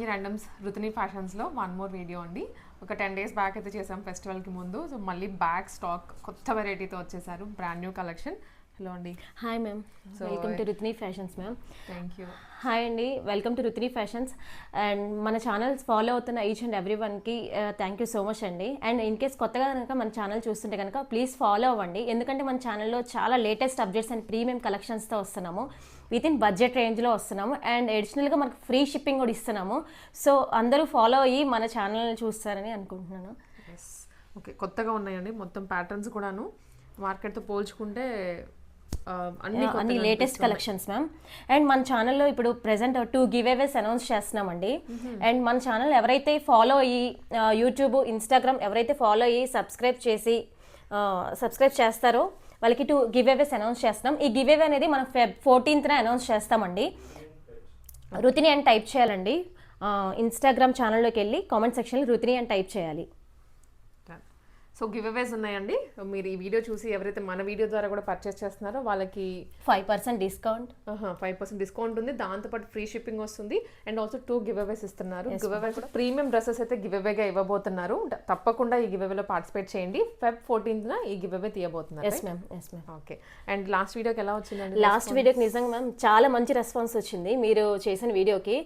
లావణ్య ర్యాండమ్స్ రుతిని ఫ్యాషన్స్లో one more video అండి. ఒక టెన్ డేస్ బ్యాక్ అయితే చేసాం ఫెస్టివల్కి ముందు. సో మళ్ళీ బ్యాక్ స్టాక్ కొత్త వెరైటీతో వచ్చేసారు. బ్రాండ్ న్యూ కలెక్షన్ హలో అండి hi ma'am welcome to Ruthni fashions ma'am thank you hi అండి welcome to Ruthni fashions and మన ఛానల్స్ ఫాలో అవుతున్న ఈచ్ అండ్ ఎవ్రీ వన్కి థ్యాంక్ యూ సో మచ్ అండి అండ్ ఇన్ కేస్ కొత్తగా కనుక మన channel చూస్తుంటే కనుక ప్లీజ్ ఫాలో అవ్వండి. ఎందుకంటే మన ఛానల్లో చాలా లేటెస్ట్ అప్డేట్స్ అండ్ ప్రీమియం కలెక్షన్స్తో వస్తున్నాము. విత్ ఇన్ బడ్జెట్ రేంజ్లో వస్తున్నాము. అండ్ అడిషనల్గా మనకు ఫ్రీ షిప్పింగ్ కూడా ఇస్తున్నాము. సో అందరూ ఫాలో అయ్యి మన ఛానల్ని చూస్తారని అనుకుంటున్నాను. ఓకే కొత్తగా ఉన్నాయండి. మొత్తం ప్యాటర్న్స్ కూడాను మార్కెట్తో పోల్చుకుంటే అన్ని అన్ని లేటెస్ట్ కలెక్షన్స్ మ్యామ్ అండ్ మన ఛానల్లో ఇప్పుడు present two giveaways announce చేస్తున్నామండి అండ్ మన ఛానల్ ఎవరైతే ఫాలో అయ్యి యూట్యూబ్ ఇన్స్టాగ్రామ్ ఎవరైతే ఫాలో అయ్యి సబ్స్క్రైబ్ చేసి సబ్స్క్రైబ్ చేస్తారో వాళ్ళకి టూ గివ్ అవేస్ అనౌన్స్ చేస్తున్నాం. ఈ గివ్ అవే అనేది మనం ఫెబ్ ఫోర్టీన్త్న అనౌన్స్ చేస్తామండి. రుతిని అని టైప్ చేయాలండి. ఇన్స్టాగ్రామ్ ఛానల్లోకి వెళ్ళి కామెంట్ సెక్షన్లో రుతిని అని టైప్ చేయాలి. సో గివ్ అవేస్ ఉన్నాయండి. మీరు ఈ వీడియో చూసి ఎవరైతే మన వీడియో ద్వారా కూడా పర్చేస్ చేస్తున్నారో వాళ్ళకి five percent discount five percent discount ఉంది. దాంతోపాటు ఫ్రీ షిప్పింగ్ వస్తుంది. And also two giveaways ఇస్తున్నారు. గివ్ అవే కూడా ప్రీమియం డ్రెస్సెస్ అయితే గివ్ అవేగా ఇవ్వబోతున్నారు. తప్పకుండా ఈ గివ్ అవేలో పార్టిసిపేట్ చేయండి. ఫెబ్ ఫోర్టీన్త్ ఈ giveaway తీయబోతున్నారు yes ma'am yes ma'am okay and last వీడియోకి ఎలా వచ్చిందండి? లాస్ట్ వీడియోకి నిజంగా మ్యామ్ చాలా మంచి రెస్పాన్స్ వచ్చింది. మీరు చేసిన వీడియోకి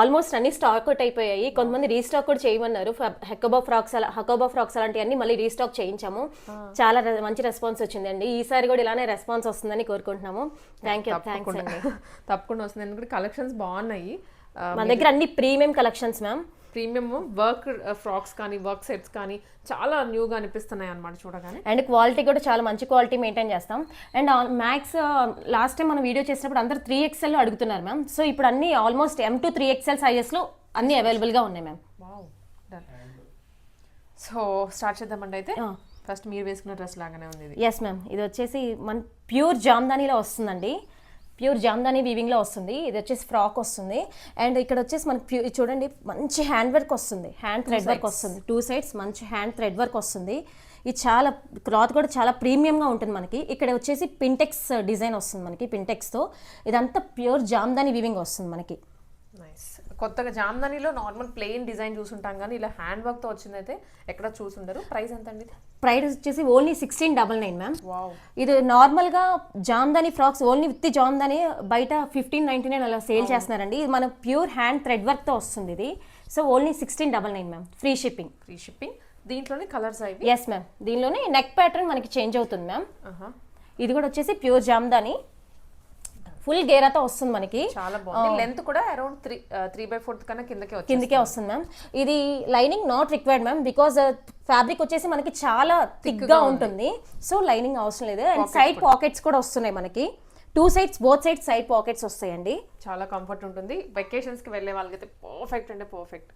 ఆల్మోస్ట్ అన్ని స్టాక్ అవుట్ అయిపోయాయి. కొంతమంది రీస్టాక్ కూడా చేయమన్నారు. హెకోబా ఫ్రాక్స్ అలా హకోబా ఫ్రాక్స్ అలాంటివన్నీ మళ్ళీ రీస్టాక్ చేయించాము. చాలా మంచి రెస్పాన్స్ వచ్చిందండి. ఈసారి కూడా ఇలానే రెస్పాన్స్ వస్తుందని కోరుకుంటున్నాము. థ్యాంక్ యూ థ్యాంక్స్ తప్పకుండా. అండి. తప్పకుండా వస్తుంది ఎందుకంటే కలెక్షన్స్ బాగున్నాయి. మన దగ్గర అన్ని premium collections ma'am. Premium work frocks కానీ వర్క్ సెట్స్ కానీ చాలా న్యూగా అనిపిస్తున్నాయి అన్నమాట చూడగానే. అండ్ క్వాలిటీ కూడా చాలా మంచి క్వాలిటీ మెయింటైన్ చేస్తాం. అండ్ మ్యాక్స్ లాస్ట్ టైం మనం వీడియో చేసినప్పుడు అందరూ త్రీ ఎక్స్ఎల్ అడుగుతున్నారు మ్యామ్. సో ఇప్పుడు అన్ని almost M to three XL సైజెస్లో అన్ని అవైలబుల్గా ఉన్నాయి మ్యామ్. సో స్టార్ట్ చేద్దామండి అయితే ఫస్ట్ మీరు వేసుకున్న డ్రెస్ లాగానే ఉంది ఎస్ మ్యామ్ ఇది వచ్చేసి మన ప్యూర్ జామ్దానీలో వస్తుందండి. ప్యూర్ జామ్దానీ వీవింగ్లో వస్తుంది. ఇది వచ్చేసి ఫ్రాక్ వస్తుంది. అండ్ ఇక్కడ వచ్చేసి మనకి ప్యూ చూడండి మంచి హ్యాండ్ వర్క్ వస్తుంది. హ్యాండ్ థ్రెడ్ వర్క్ వస్తుంది. టూ సైడ్స్ మంచి హ్యాండ్ థ్రెడ్ వర్క్ వస్తుంది. ఇది చాలా క్లాత్ కూడా చాలా ప్రీమియంగా ఉంటుంది మనకి. ఇక్కడ వచ్చేసి పింటెక్స్ డిజైన్ వస్తుంది మనకి పింటెక్స్తో ఇదంతా ప్యూర్ జామ్దానీ వీవింగ్ వస్తుంది మనకి. నైస్ కొత్తగా జామ్దానిలో నార్మల్ ప్లెయిన్ డిజైన్ చూసుంటాం కానీ ఇలా హ్యాండ్ వర్క్తో వచ్చిందైతే ఎక్కడ చూసుండరు. ప్రైస్ ఎంత అండి ప్రైస్ వచ్చేసి only sixteen double nine ma'am. ఇది నార్మల్గా Jamdani frocks only with Jamdani బయట ఫిఫ్టీన్ నైన్టీ నైన్ అలా సేల్ చేస్తున్నారండి. ఇది మన ప్యూర్ హ్యాండ్ థ్రెడ్ వర్క్తో వస్తుంది ఇది. So only sixteen double nine ma'am. Free shipping. Free shipping. దీంట్లోనే కలర్స్ అవి? ఎస్ మ్యామ్ దీనిలోనే నెక్ ప్యాటర్న్ మనకి చేంజ్ అవుతుంది మ్యామ్ ఆహా. ఇది కూడా వచ్చేసి ప్యూర్ జామ్దాని. ఫుల్ గేరాతో వస్తుంది మనకి. చాలా బాగుంది. లెంత్ కూడా around three three by fourth కన్నా కిందకే కిందకే వస్తుంది మ్యామ్ ఇది lining not required ma'am because fabric వచ్చేసి మనకి చాలా థిక్గా ఉంటుంది. సో లైనింగ్ అవసరం లేదు. అండ్ సైడ్ పాకెట్స్ కూడా. వస్తున్నాయి మనకి. Two sides both side side pockets వస్తాయండి. చాలా కంఫర్ట్ ఉంటుంది. వెకేషన్స్కి వెళ్ళే వాళ్ళకైతే పర్ఫెక్ట్ అంటే పర్ఫెక్ట్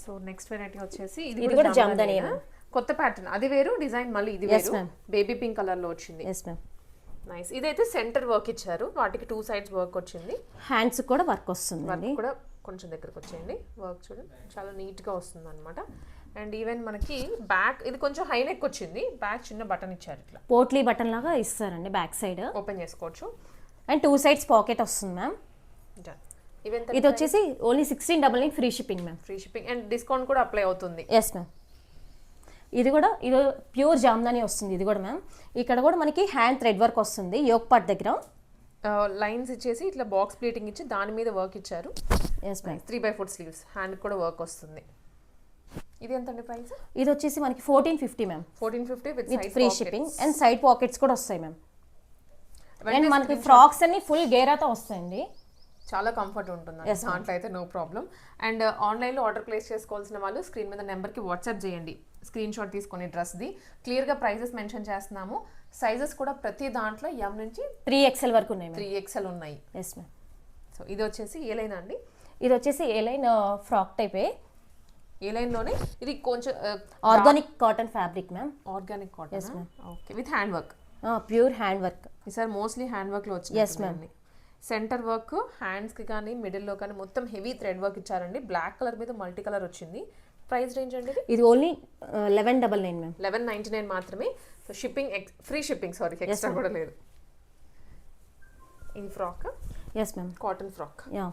సో నెక్స్ట్ వెరైటీ వచ్చేసి ఇది కూడా జామ్దాని జామ్దానియేనా? కొత్త ప్యాటర్న్ అది వేరు డిజైన్ మళ్ళీ ఇది వేరు. బేబీ పింక్ కలర్లో వచ్చింది. ఎస్ మ్యామ్ నైస్ ఇదైతే సెంటర్ వర్క్ ఇచ్చారు. వాటికి టూ సైడ్స్ వర్క్ వచ్చింది. హ్యాండ్స్ కూడా వర్క్ వస్తుంది వర్క్ కూడా కొంచెం దగ్గరకు వచ్చేయండి. వర్క్ చూడండి చాలా నీట్గా వస్తుంది అనమాట అండ్ ఈవెన్ మనకి బ్యాక్ ఇది కొంచెం హై నెక్ వచ్చింది. బ్యాక్ చిన్న బటన్ ఇచ్చారు ఇట్లా. పోట్లీ బటన్ లాగా ఇస్తారండి బ్యాక్ సైడ్ ఓపెన్ చేసుకోవచ్చు. అండ్ టూ సైడ్స్ పాకెట్ వస్తుంది మ్యామ్ ఇది వచ్చేసి only sixteen double nine free shipping ma'am free shipping and discount కూడా అప్లై అవుతుంది. ఎస్ మ్యామ్ ఇది కూడా ఇది ప్యూర్ జామ్దాని వస్తుంది ఇది కూడా మ్యామ్ ఇక్కడ కూడా మనకి హ్యాండ్ థ్రెడ్ వర్క్ వస్తుంది యోక్ పార్ట్ దగ్గర. లైన్స్ ఇచ్చేసి ఇట్లా బాక్స్ ప్లేటింగ్ ఇచ్చి దాని మీద వర్క్ ఇచ్చారు. Yes ma'am three by four sleeves hand కూడా వర్క్ వస్తుంది. ఇది ఎంత అండి ప్రైస్? ఇది వచ్చేసి మనకి fourteen fifty ma'am fourteen fifty with with free shipping and side pockets కూడా వస్తాయి మ్యామ్ అండ్ మనకి ఫ్రాక్స్ అన్ని ఫుల్ గేరాతో వస్తాయండి. చాలా కంఫర్ట్ ఉంటుంది దాంట్లో అయితే నో ప్రాబ్లం అండ్ ఆన్లైన్లో ఆర్డర్ ప్లేస్ చేసుకోవాల్సిన వాళ్ళు స్క్రీన్ మీద నెంబర్కి వాట్సాప్ చేయండి. స్క్రీన్ షాట్ తీసుకొని డ్రెస్ది క్లియర్గా ప్రైజెస్ మెన్షన్ చేస్తున్నాము. సైజెస్ కూడా ప్రతి దాంట్లో ఎం నుంచి త్రీ ఎక్స్ఎల్ వరకు ఉన్నాయి మ్యామ్ త్రీ ఎక్స్ఎల్ ఉన్నాయి. ఎస్ మ్యామ్ సో ఇది వచ్చేసి ఏ లైన్ అండి? ఇది వచ్చేసి ఏ లైన్? ఫ్రాక్ టైపే ఏ. లైన్లోనే? ఇది కొంచెం organic cotton fabric ma'am organic cotton okay with hand work pure hand work ఈసారి మోస్ట్లీ హ్యాండ్ వర్క్లో Yes, ma'am. వచ్చింది సెంటర్ వర్క్ హ్యాండ్స్కి కానీ మిడిల్లో కానీ మొత్తం హెవీ థ్రెడ్ వర్క్ ఇచ్చారండి. బ్లాక్ కలర్ మీద మల్టీ కలర్ వచ్చింది. ప్రైస్ రేంజ్ అండి ఇది? Only eleven double nine ma'am eleven ninety nine మాత్రమే. So shipping free shipping sorry extra కూడా లేదు. ఈ frock yes ma'am cotton frock yeah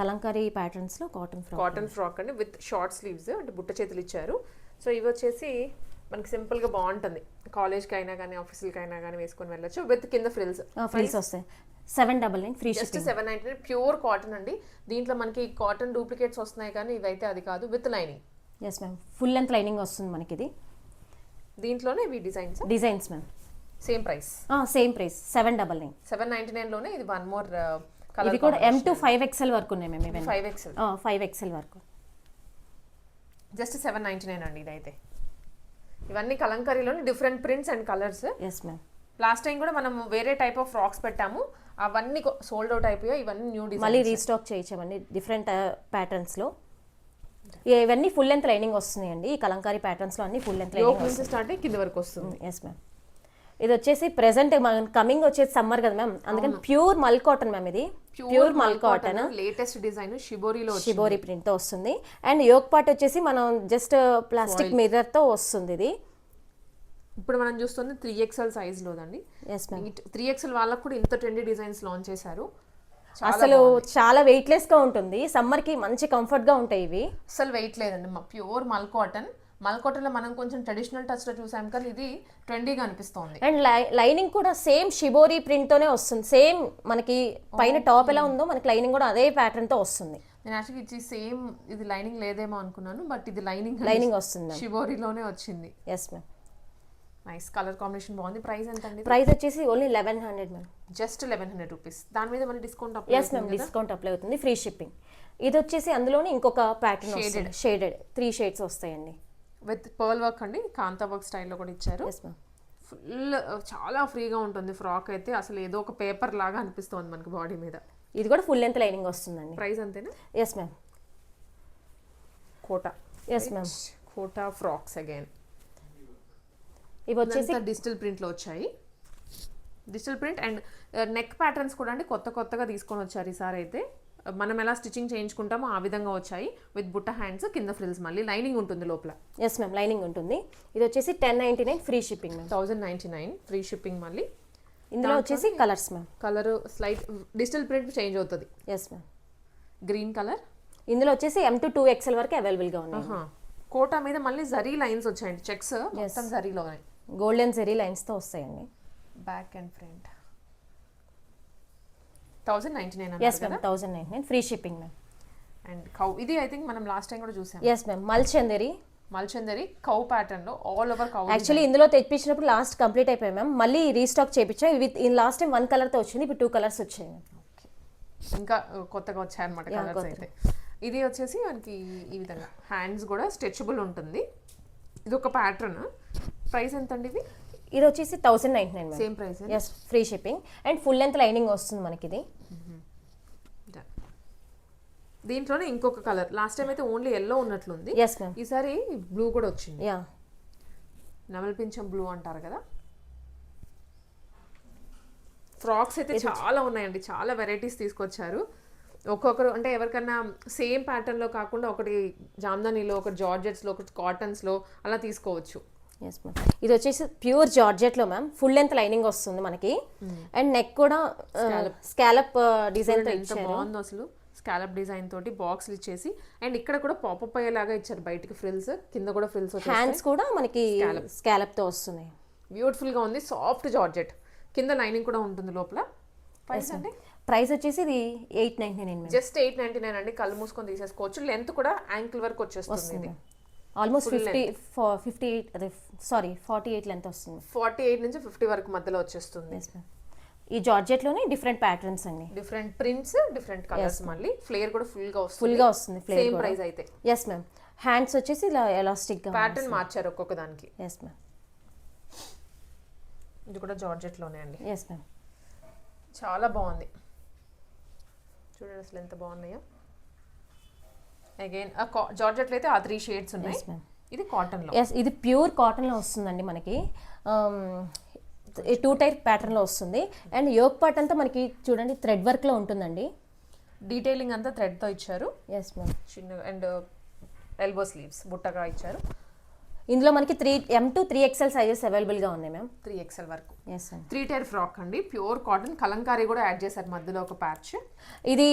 Kalamkari ప్యాటర్న్స్లో cotton frock cotton frock అండి with short sleeves అంటే బుట్ట చేతులు ఇచ్చారు. సో ఇవి వచ్చేసి మనకి సింపుల్గా బాగుంటుంది. కాలేజ్కి అయినా కానీ ఆఫీసులకి అయినా కానీ వేసుకొని వెళ్ళొచ్చు విత్ కింద ఫ్రిల్స్ ఫ్రీస్ వస్తాయి. Seven double nine free just seven ninety pure cotton అండి. దీంట్లో మనకి కాటన్ డూప్లికేట్స్ వస్తున్నాయి కానీ ఇవైతే అది కాదు with lining yes ma'am full length lining వస్తుంది మనకి ఇది దీంట్లోనే ఇవి designs designs ma'am same price same price seven double nine seven ninety నైన్లోనే ఇది వన్ మోర్ ఇది కలర్ కూడా ఎం టు ఫైవ్ ఎక్స్ఎల్ వరకు ఉన్నాయి మేము ఇవన్నీ ఫైవ్ ఎక్స్ఎల్ ఫైవ్ ఎక్స్ఎల్ వరకు. జస్ట్ సెవెన్ నైన్టీ నైన్ అండి ఇదైతే. ఇవన్నీ కలంకారీలోని different prints and colours yes ma'am last time కూడా మనం వేరే టైప్ ఆఫ్ ఫ్రాక్స్ పెట్టాము. అవన్నీ సోల్డ్ అవుట్ అయిపోయాయి ఇవన్నీ న్యూ మళ్ళీ డిజైన్ రీస్టాక్ చేయించామండి డిఫరెంట్ ప్యాటర్న్స్లో ఇవన్నీ ఫుల్ లెంత్ లైనింగ్ వస్తున్నాయండి ఈ కలంకారీ ప్యాటర్న్స్లో అన్ని ఫుల్ లెంత్ లైనింగ్ స్టార్ట్ కింద వరకు వస్తుంది. ఎస్ మ్యామ్ ఇది వచ్చేసి ప్రెసెంట్ కమింగ్ వచ్చేసి సమ్మర్ కదా మ్యామ్ అందుకని ప్యూర్ మల్ కాటన్ మ్యామ్ ఇది. Pure mul cotton latest design షిబోరిలో shibori ప్రింట్తో వస్తుంది. అండ్ యోక్ పార్ట్ వచ్చేసి మనం జస్ట్ ప్లాస్టిక్ మిర్రర్తో వస్తుంది ఇది. ఇప్పుడు మనం చూస్తుంది త్రీ ఎక్స్ఎల్ సైజ్ లోదండి. ఎస్ మ్యామ్ త్రీ ఎక్స్ఎల్ వాళ్ళకు కూడా ఇంత ట్రెండీ డిజైన్స్ లాంచ్ చేశారు. అసలు చాలా వెయిట్లెస్గా ఉంటుంది. సమ్మర్కి మంచి కంఫర్ట్గా ఉంటాయి ఇవి. అసలు వెయిట్ లేదండి ప్యూర్ మల్ కాటన్ మల్ కాటన్లో మనం కొంచెం ట్రెడిషనల్ టచ్లో చూసాం కానీ ఇది ట్రెండీగా అనిపిస్తోంది. అండ్ లైనింగ్ కూడా సేమ్ షిబోరి ప్రింట్ తోనే వస్తుంది. సేమ్ మనకి పైన టాప్ ఎలా ఉందో మనకి లైనింగ్ కూడా అదే ప్యాటర్న్తో వస్తుంది. నేను యాక్చువల్లీ ఇది సేమ్ ఇది లైనింగ్ లేదేమో అనుకున్నాను బట్ ఇది లైనింగ్ లైనింగ్ వస్తుంది షిబోరిలోనే వచ్చింది. Yes ma'am nice colour combination బాగుంది. ప్రైస్ ఎంత అండి ప్రైస్ వచ్చేసి only eleven hundred ma'am just eleven hundred rupees దాని మీద మళ్ళీ discount yes ma'am discount apply అవుతుంది. ఫ్రీ షిప్పింగ్ ఇది వచ్చేసి అందులోనే ఇంకొక ప్యాటర్న్ వస్తుంది. షేడెడ్ త్రీ షేడ్స్ వస్తాయండి. విత్ పర్ల్ వర్క్ అండి. కాంతా వర్క్ స్టైల్లో కూడా ఇచ్చారు. ఎస్ మ్యామ్ ఫుల్ చాలా ఫ్రీగా ఉంటుంది ఫ్రాక్ అయితే. అసలు ఏదో ఒక పేపర్ లాగా అనిపిస్తుంది మనకి బాడీ మీద. ఇది కూడా ఫుల్ లెంత్ లైనింగ్ వస్తుందండి. ప్రైస్ అంతేనా? Yes ma'am Kota. Yes ma'am Kota frocks again ఇవి వచ్చేసి డిజిటల్ ప్రింట్లో వచ్చాయి. Digital print and neck patterns కూడా అండి కొత్త కొత్తగా తీసుకొని వచ్చారు ఈసారి అయితే. మనం ఎలా స్టిచ్చింగ్ చేయించుకుంటామో ఆ విధంగా వచ్చాయి. విత్ బుట్ట హ్యాండ్స్ కింద ఫ్రిల్స్ మళ్ళీ. లైనింగ్ ఉంటుంది లోపల. ఎస్ మ్యామ్ లైనింగ్ ఉంటుంది. ఇది వచ్చేసి ten ninety nine free shipping ma'am thousand ninety nine free shipping మళ్ళీ. ఇందులో వచ్చేసి colours ma'am colour slight digital print change అవుతుంది. ఎస్ మ్యామ్ గ్రీన్ కలర్ ఇందులో వచ్చేసి ఎం టు టూ ఎక్స్ఎల్ వరకు అవైలబుల్గా ఉన్నాయి. కోటా మీద మళ్ళీ జరీ లైన్స్ వచ్చాయండి. చెక్స్ మొత్తం జరీలోనే. గోల్డెన్ జెరీ లైన్స్తో వస్తాయండి. Back and front thousand ninety nine yes ma'am thousand nine nine free shipping ma'am and cow ఇది ఐ థింక్ మనం లాస్ట్ టైం కూడా చూసాం ఎస్ మ్యామ్ మల్చందరి. మల్చందరి కౌ ప్యాటర్న్లో ఆల్ ఓవర్ కౌ యాక్చువల్లీ ఇందులో తెప్పించినప్పుడు లాస్ట్ కంప్లీట్ అయిపోయాయి మ్యామ్ మళ్ళీ రీస్టాక్ చేయించాం విత్ లాస్ట్ టైం వన్ కలర్తో వచ్చింది ఇప్పుడు టూ కలర్స్ వచ్చాయి ఇంకా uh, కొత్తగా కలర్స్ అయితే. ఇది వచ్చేసి మనకి ఈ విధంగా. హ్యాండ్స్ కూడా స్ట్రెచబుల్ ఉంటుంది. ఇది ఒక ప్యాటర్న్ ప్రైస్ ఎంత అండి ఇది? ఇది వచ్చేసి thousand nine nine same price yes free shipping and full length lining వస్తుంది మనకి ఇది దీంట్లోనే ఇంకొక కలర్ లాస్ట్ టైం అయితే ఓన్లీ ఎల్లో ఉన్నట్లుంది. ఎస్ మ్యామ్ ఈసారి బ్లూ కూడా వచ్చింది. యా నెమలి పింఛం బ్లూ అంటారు కదా? ఫ్రాక్స్ అయితే చాలా ఉన్నాయండి. చాలా వెరైటీస్ తీసుకొచ్చారు. ఒక్కొక్కరు అంటే ఎవరికన్నా సేమ్ ప్యాటర్న్లో కాకుండా ఒకటి జామ్దానీలో ఒకటి జార్జెట్స్లో ఒకటి కాటన్స్లో అలా తీసుకోవచ్చు. ఎస్ మ్యామ్ ఇది వచ్చేసి ప్యూర్ జార్జెట్లో మ్యామ్ ఫుల్ లెంత్ లైనింగ్ వస్తుంది మనకి. అండ్ నెక్ కూడా స్కాలప్ డిజైన్తో ఎంత బాగుందో అసలు. స్కాలప్ డిజైన్ తోటి బాక్స్లు ఇచ్చేసి. అండ్ ఇక్కడ కూడా పాపప్ అయ్యేలాగా ఇచ్చారు బయటికి ఫ్రిల్స్ కింద కూడా ఫ్రిల్స్ హ్యాండ్స్ కూడా మనకి స్కాలప్తో వస్తున్నాయి బ్యూటిఫుల్గా ఉంది. Soft georgette. కింద లైనింగ్ కూడా ఉంటుంది లోపల. ప్రైస్ అంటే ప్రైస్ వచ్చేసి ఇది eight ninety nine just eight ninety nine అండి. కళ్ళు మూసుకొని తీసేసుకోవచ్చు. లెంత్ కూడా యాంకిల్ వరకు వచ్చేస్తుంది ఆల్మోస్ట్ ఫిఫ్టీ ఫిఫ్టీ ఎయిట్ అదే సారీ ఫార్టీ ఎయిట్ లెంత్ వస్తుంది. ఫార్టీ ఎయిట్ నుంచి ఫిఫ్టీ వరకు మధ్యలో వచ్చేస్తుంది. ఈ జార్జెట్లోనే డిఫరెంట్ ప్యాటర్న్స్ అండి డిఫరెంట్ ప్రింట్స్ డిఫరెంట్ కలర్స్ మళ్ళీ. ఫ్లేర్ కూడా ఫుల్గా వస్తుంది. ఫుల్గా వస్తుంది ఫ్లేర్ సేమ్ ప్రైస్ అయితే. ఎస్ మ్యామ్ హ్యాండ్స్ వచ్చేసి ఇలా ఎలాస్టిక్గా ప్యాటర్న్ మార్చారు ఒక్కొక్క దానికి. ఎస్ మ్యామ్ ఇది కూడా జార్జెట్లోనే అండి. ఎస్ మ్యామ్ చాలా బాగుంది. చూడండి అసలు ఎంత బాగున్నాయో. అగైన్ జార్జెట్లో అయితే ఆ త్రీ షేడ్స్ ఉన్నాయి. ఎస్ మ్యామ్ ఇది కాటన్లో ఎస్ ఇది ప్యూర్ కాటన్లో వస్తుందండి మనకి. టూ టైప్ ప్యాటర్న్లో వస్తుంది. అండ్ యోగ్ పార్ట్ అంతా మనకి చూడండి థ్రెడ్ వర్క్లో ఉంటుందండి. డీటెయిలింగ్ అంతా థ్రెడ్తో ఇచ్చారు. ఎస్ మ్యామ్ చిన్న అండ్ ఎల్బో స్లీవ్స్ బుట్టగా ఇచ్చారు. ఇందులో మనకి three M to three XL sizes అవైలబుల్గా ఉన్నాయి మ్యామ్ త్రీ ఎక్స్ఎల్ వరకు. ఎస్ త్రీ టైర్ ఫ్రాక్ అండి. ప్యూర్ కాటన్ కలంకారీ కూడా యాడ్ చేశారు మధ్యలో ఒక ప్యాచ్ ఇది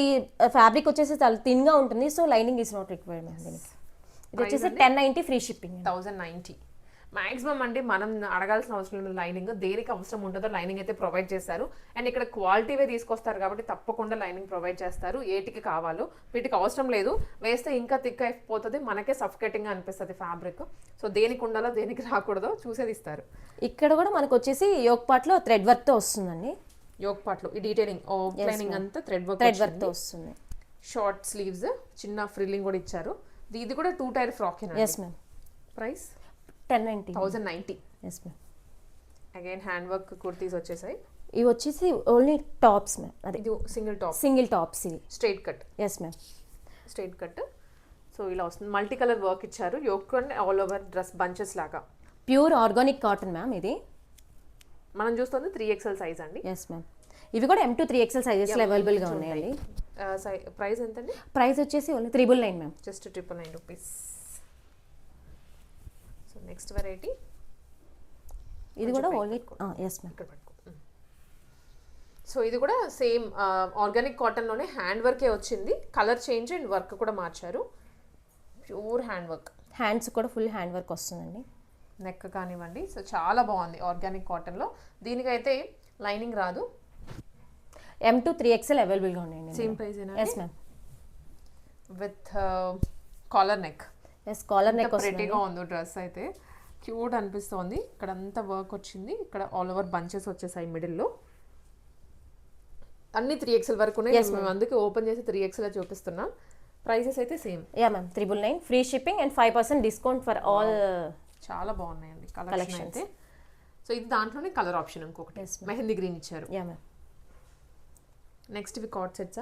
ఫ్యాబ్రిక్ వచ్చేసి చాలా థిన్గా ఉంటుంది so lining is not required ma'am దీనికి. ఇది వచ్చేసి ten ninety free shipping thousand ninety maximum అండి మనం అడగాల్సిన అవసరం లేదు లైనింగ్. దేనికి అవసరం ఉంటుందో లైనింగ్ అయితే ప్రొవైడ్ చేస్తారు అండ్ ఇక్కడ క్వాలిటీవే తీసుకొస్తారు కాబట్టి తప్పకుండా లైనింగ్ ప్రొవైడ్ చేస్తారు. ఏటికి కావాలో వీటికి అవసరం లేదు. వేస్తే ఇంకా థిక్ అయిపోతుంది. మనకే సఫికేటింగ్ అనిపిస్తుంది ఫ్యాబ్రిక్. సో దేనికి ఉండాలో దేనికి రాకూడదో చూసేది ఇస్తారు. ఇక్కడ కూడా మనకు వచ్చేసి యోగ్ పార్ట్లో థ్రెడ్ వర్క్తో వస్తుందండి. యోగ్ పార్ట్లో ఈ డీటెయిలింగ్ ఓ ప్లైనింగ్ అంతా థ్రెడ్ వర్క్ థ్రెడ్ వర్క్తో వస్తుంది. షార్ట్ స్లీవ్స్ చిన్న ఫ్రిల్లింగ్ కూడా ఇచ్చారు. ఇది కూడా two tier frock yes ma'am price? Ten ninety thousand ninety yes ma'am again hand work kurtis వచ్చేసాయి. ఇవి వచ్చేసి ఓన్లీ టాప్స్ మ్యామ్ అదే. ఇది సింగిల్ టాప్ సింగిల్ టాప్స్ ఇవి. Straight cut yes ma'am straight cut so ఇలా వస్తుంది. మల్టీ కలర్ వర్క్ ఇచ్చారు. Yoke and all over dress bunches లాగా. ప్యూర్ ఆర్గానిక్ కాటన్ మ్యామ్ ఇది. మనం చూస్తుంది త్రీ ఎక్స్ఎల్ సైజ్ అండి. ఎస్ మ్యామ్ ఇవి కూడా ఎం టు త్రీ ఎక్స్ఎల్ సైజెస్లో అవైలబుల్గా ఉన్నాయండి. ప్రైస్ ఎంతండి? ప్రైస్ వచ్చేసి only triple nine ma'am just triple nine rupees next variety ఇది కూడా ఓన్లీ ఎస్ మ్యామ్ ఇక్కడ సో ఇది కూడా సేమ్ ఆర్గానిక్ కాటన్లోనే హ్యాండ్ వర్కే వచ్చింది. కలర్ చేంజ్ అండ్ వర్క్ కూడా మార్చారు. ప్యూర్ హ్యాండ్ వర్క్ హ్యాండ్స్ కూడా ఫుల్ హ్యాండ్ వర్క్ వస్తుందండి. నెక్ కానివ్వండి. సో చాలా బాగుంది ఆర్గానిక్ కాటన్లో దీనికైతే లైనింగ్ రాదు. ఎం టు త్రీ ఎక్స్ఎల్ అవైలబుల్గా ఉన్నాయండి same price yes ma'am with collar neck yes collar neck ప్రెటీగా ఉంది డ్రెస్ అయితే. క్యూట్ అనిపిస్తోంది. ఇక్కడ అంతా వర్క్ వచ్చింది. ఇక్కడ ఆల్ ఓవర్ బంచెస్ వచ్చేసాయి మిడిల్లో అన్ని త్రీ ఎక్స్ఎల్ వరకు ఉన్నాయి. మేము అందుకే ఓపెన్ చేసి త్రీ ఎక్స్ఎల్ చూపిస్తున్నాం. ప్రైసెస్ అయితే same yeah ma'am triple nine free shipping and five percent discount for all చాలా బాగున్నాయండి. కలెక్షన్ అయితే. సో ఇది దాంట్లోనే కలర్ ఆప్షన్ ఇంకొకటి. మెహందీ గ్రీన్ ఇచ్చారు. యా మ్యామ్ నెక్స్ట్ ఇవి కాట్ సెట్స్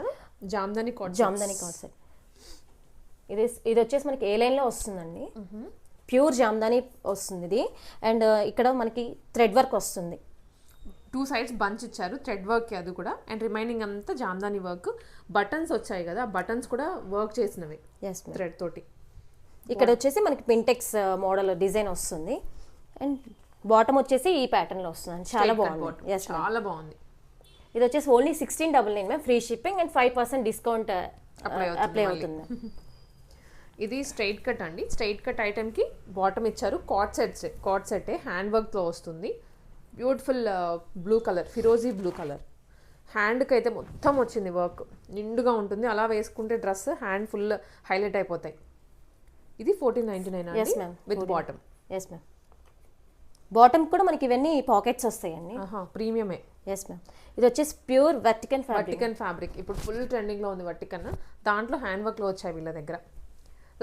జామ్దాని కాట్ జామ్దాని కాట్ సెట్ ఇది ఇది వచ్చేసి మనకి ఏ లైన్లో వస్తుందండి? ప్యూర్ జామ్దాని వస్తుంది ఇది. అండ్ ఇక్కడ మనకి థ్రెడ్ వర్క్ వస్తుంది. టూ సైడ్స్ బంచ్ ఇచ్చారు థ్రెడ్ వర్క్ అది కూడా. అండ్ రిమైనింగ్ అంతా జామ్దాని వర్క్. బటన్స్ వచ్చాయి కదా బటన్స్ కూడా వర్క్ చేసినవి థ్రెడ్ తోటి. ఇక్కడ వచ్చేసి మనకి పింటెక్స్ మోడల్ డిజైన్ వస్తుంది. అండ్ బాటమ్ వచ్చేసి ఈ ప్యాటర్న్లో వస్తుంది. చాలా బాగుంది. చాలా బాగుంది. ఇది వచ్చేసి only sixteen double nine ma'am free shipping and five percent discount apply. అవుతుంది. ఇది స్ట్రైట్ కట్ అండి. స్ట్రైట్ కట్ ఐటెంకి బాటమ్ ఇచ్చారు. కాట్ సెట్స్ కాట్ సెట్టే హ్యాండ్ వర్క్తో వస్తుంది. బ్యూటిఫుల్ బ్లూ కలర్ ఫిరోజీ బ్లూ కలర్ హ్యాండ్కి అయితే మొత్తం వచ్చింది వర్క్ నిండుగా ఉంటుంది. అలా వేసుకుంటే డ్రెస్ హ్యాండ్ ఫుల్ హైలైట్ అయిపోతాయి. ఇది fourteen ninety nine. With bottom yes ma'am bottom కూడా మనకి ఇవన్నీ పాకెట్స్ వస్తాయండి. ప్రీమియమే ఎస్ మ్యామ్ ఇది వచ్చేసి ప్యూర్ వెర్టికన్ ఫ్యాబ్రిక్ వర్టికన్ ఫ్యాబ్రిక్ ఇప్పుడు ఫుల్ ట్రెండింగ్లో ఉంది వర్టికన్ దాంట్లో హ్యాండ్ వర్క్లో వచ్చాయి వీళ్ళ దగ్గర.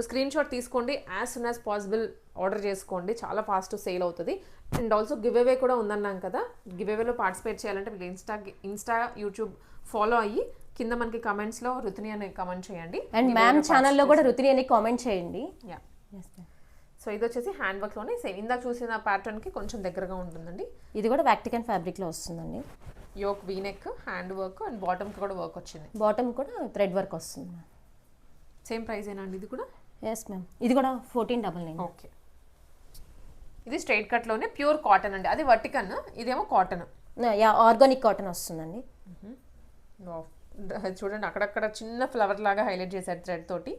సో స్క్రీన్ షాట్ తీసుకోండి. As soon as possible order చేసుకోండి. చాలా ఫాస్ట్ సేల్ అవుతుంది. అండ్ ఆల్సో గివ్ అవే కూడా ఉందన్నాం కదా. గివ్ అవేలో పార్టిసిపేట్ చేయాలంటే వీళ్ళు ఇన్స్టా ఇన్స్టా యూట్యూబ్ ఫాలో అయ్యి కింద మనకి కమెంట్స్లో రుతుని అని కమెంట్ చేయండి. అండ్ మ్యామ్ ఛానల్లో కూడా రుతిని అని కామెంట్ చేయండి. యా సో ఇది వచ్చేసి హ్యాండ్ వర్క్లోనే సేమ్. ఇందాక చూసిన ప్యాటర్న్కి కొంచెం దగ్గరగా ఉంటుందండి. ఇది కూడా వ్యాక్టికన్ ఫ్యాబ్రిక్లో వస్తుందండి. Yoke V neck hand work and బాటమ్కి కూడా వర్క్ వచ్చింది. బాటమ్ కూడా థ్రెడ్ వర్క్ వస్తుంది సేమ్ ప్రైస్ ఏనా అండి? ఇది కూడా? ఎస్ మ్యామ్ ఇది కూడా ఫోర్టీన్ డబల్ నైన్ ఓకే ఇది స్ట్రైట్ కట్లోనే ప్యూర్ కాటన్ అండి. అది వర్టికన్ ఇదేమో కాటన్ యా ఆర్గానిక్ కాటన్ వస్తుందండి. చూడండి అక్కడక్కడ చిన్న ఫ్లవర్ లాగా హైలైట్ చేశారు థ్రెడ్ తోటి.